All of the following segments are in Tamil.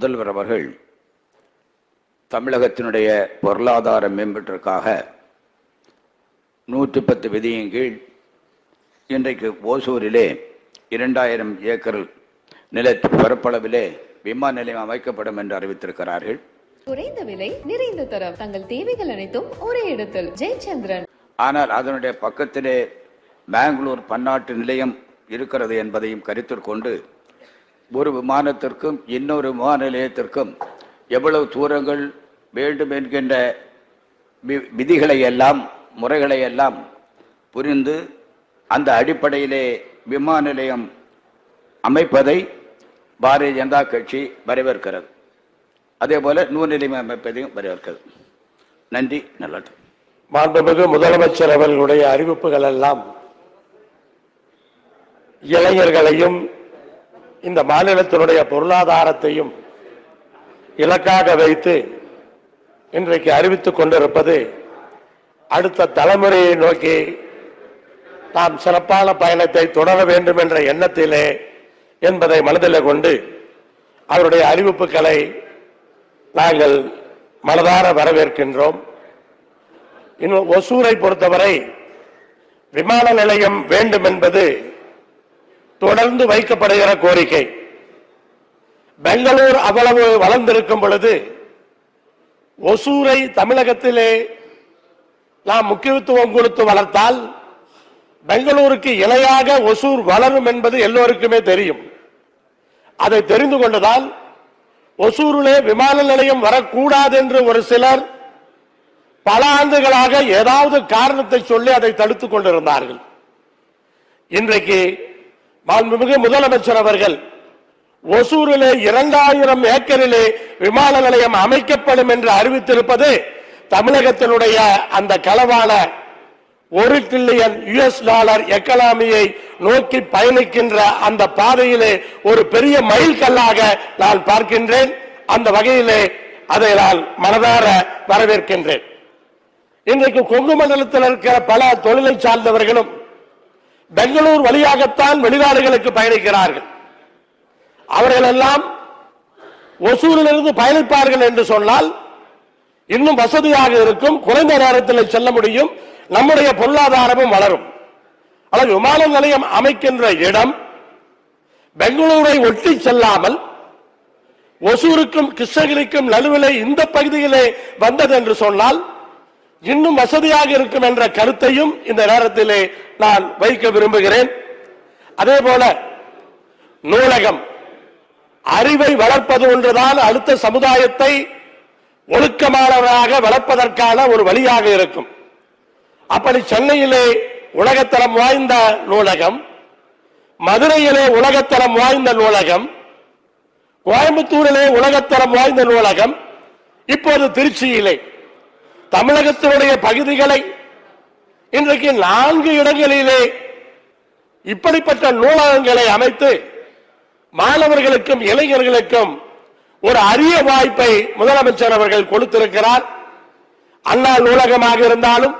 முதல்வர் அவர்கள் தமிழகத்தினுடைய பொருளாதார மேம்பாட்டிற்காக நூற்றி பத்து விதியின் கீழ் இன்றைக்கு ஓசூரிலே இரண்டாயிரம் ஏக்கர் நிலத்து பரப்பளவிலே விமான நிலையம் அமைக்கப்படும் என்று அறிவித்திருக்கிறார்கள். குறைந்த விலை நிறைந்த தரம் தங்கள் தேவைகள் அனைத்தும் ஒரே இடத்தில். ஜெயச்சந்திரன். ஆனால் அதனுடைய பக்கத்திலே பெங்களூர் பன்னாட்டு நிலையம் இருக்கிறது என்பதையும் கருத்தில் கொண்டு ஒரு விமானத்திற்கும் இன்னொரு விமான நிலையத்திற்கும் எவ்வளவு தூரங்கள் வேண்டும் என்கின்ற வி- விதிகளை எல்லாம் முறைகளை எல்லாம் புரிந்து அந்த அடிப்படையிலே விமான நிலையம் அமைப்பதை பாரதிய ஜனதா கட்சி வரவேற்கிறது. அதே போல நூல் நிலையம் அமைப்பதையும் வரவேற்கிறது. நன்றி நல்லது. மாண்புமிகு முதலமைச்சர் அவர்களுடைய அறிவிப்புகள் எல்லாம் இளைஞர்களையும் இந்த மாநிலத்தினுடைய பொருளாதாரத்தையும் இலக்காக வைத்து இன்றைக்கு அறிவித்துக் கொண்டிருப்பது அடுத்த தலைமுறையை நோக்கி நாம் சிறப்பான பயணத்தை தொடர வேண்டும் என்ற எண்ணத்திலே என்பதை மனதில் கொண்டு அவருடைய அறிவிப்புகளை நாங்கள் மனதார வரவேற்கின்றோம். இன்னும் ஒசூரை பொறுத்தவரை விமான நிலையம் வேண்டும் என்பது தொடர்ந்து வைக்கப்படுகிற கோரிக்கை. பெங்களூர் அவ்வளவு வளர்ந்திருக்கும் பொழுது ஒசூரை தமிழகத்திலே நாம் முக்கியத்துவம் கொடுத்து வளர்த்தால் பெங்களூருக்கு இணையாக ஒசூர் வளரும் என்பது எல்லோருக்குமே தெரியும். அதை தெரிந்து கொண்டதால் ஒசூரிலே விமான நிலையம் வரக்கூடாது என்று ஒரு சிலர் பல ஆண்டுகளாக ஏதாவது காரணத்தை சொல்லி அதை தடுத்துக் கொண்டிருந்தார்கள். இன்றைக்கு மாண்புமிகு முதலமைச்சர் அவர்கள் ஒசூரிலே இரண்டாயிரம் ஏக்கரிலே விமான நிலையம் அமைக்கப்படும் என்று அறிவித்திருப்பது தமிழகத்தினுடைய அந்த களவான ஒரு டிரில்லியன் யுஎஸ் டாலர் எக்கனாமியை நோக்கி பயணிக்கின்ற அந்த பாதையிலே ஒரு பெரிய மைல்கல்லாக நான் பார்க்கின்றேன். அந்த வகையிலே அதை நான் மனதார வரவேற்கின்றேன். இன்றைக்கு கொங்கு மண்டலத்தில் இருக்கிற பல தொழிலை சார்ந்தவர்களும் பெங்களூர் வழியாகத்தான் வெளிநாடுகளுக்கு பயணிக்கிறார்கள். அவர்கள் எல்லாம் ஒசூரிலிருந்து பயணிப்பார்கள் என்று சொன்னால் இன்னும் வசதியாக இருக்கும் குறைந்த நேரத்தில் செல்ல முடியும் நம்முடைய பொருளாதாரமும் வளரும். ஆனால் விமான நிலையம் அமைக்கின்ற இடம் பெங்களூரை ஒட்டி செல்லாமல் ஒசூருக்கும் கிருஷ்ணகிரிக்கும் நடுவிலே இந்த பகுதியிலே வந்தது என்று சொன்னால் இன்னும் வசதியாக இருக்கும் என்ற கருத்தையும் இந்த நேரத்திலே நான் வைக்க விரும்புகிறேன். அதே போல நூலகம் அறிவை வளர்ப்பது ஒன்றுதான் அடுத்த சமுதாயத்தை ஒழுக்கமானவராக வளர்ப்பதற்கான ஒரு வழியாக இருக்கும். அப்படி சென்னையிலே உலகத்தரம் வாய்ந்த நூலகம் மதுரையிலே உலகத்தரம் வாய்ந்த நூலகம் கோயம்புத்தூரிலே உலகத்தரம் வாய்ந்த நூலகம் இப்போது திருச்சியிலே. தமிழகத்தினுடைய பகுதிகளை இன்றைக்கு நான்கு இடங்களிலே இப்படிப்பட்ட நூலகங்களை அமைத்து மாணவர்களுக்கும் இளைஞர்களுக்கும் ஒரு அரிய வாய்ப்பை முதலமைச்சர் அவர்கள் கொடுத்திருக்கிறார். அண்ணா நூலகமாக இருந்தாலும்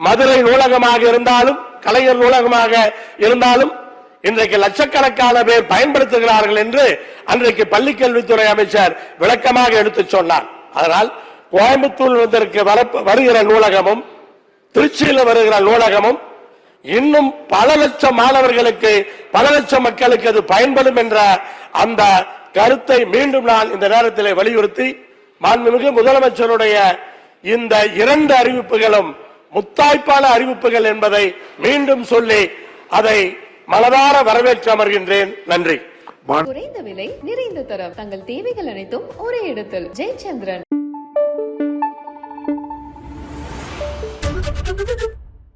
மதுரை நூலகமாக இருந்தாலும் கலைஞர் நூலகமாக இருந்தாலும் இன்றைக்கு லட்சக்கணக்கான பேர் பயன்படுத்துகிறார்கள் என்று அன்றைக்கு பள்ளிக்கல்வித்துறை அமைச்சர் விளக்கமாக எடுத்துச் சொன்னார். அதனால் கோயம்புத்தூர் வந்திருக்க வருகிற நூலகமும் திருச்சியில் வருகிற நூலகமும் இன்னும் பல லட்சம் மாணவர்களுக்கு பல லட்சம் மக்களுக்கு அது பயன்படும் என்ற அந்த கருத்தை மீண்டும் நான் இந்த நேரத்தில் வலியுறுத்தி மாண்புமிகு முதலமைச்சருடைய இந்த இரண்டு அறிவிப்புகளும் முத்தாய்ப்பான அறிவிப்புகள் என்பதை மீண்டும் சொல்லி அதை மனதார வரவேற்று அமர்கின்றேன். நன்றி. குறைந்த விலை நிறைந்த தரம். தங்கள் தேவைகள் அனைத்தும் ஒரே இடத்தில். ஜெயச்சந்திரன்.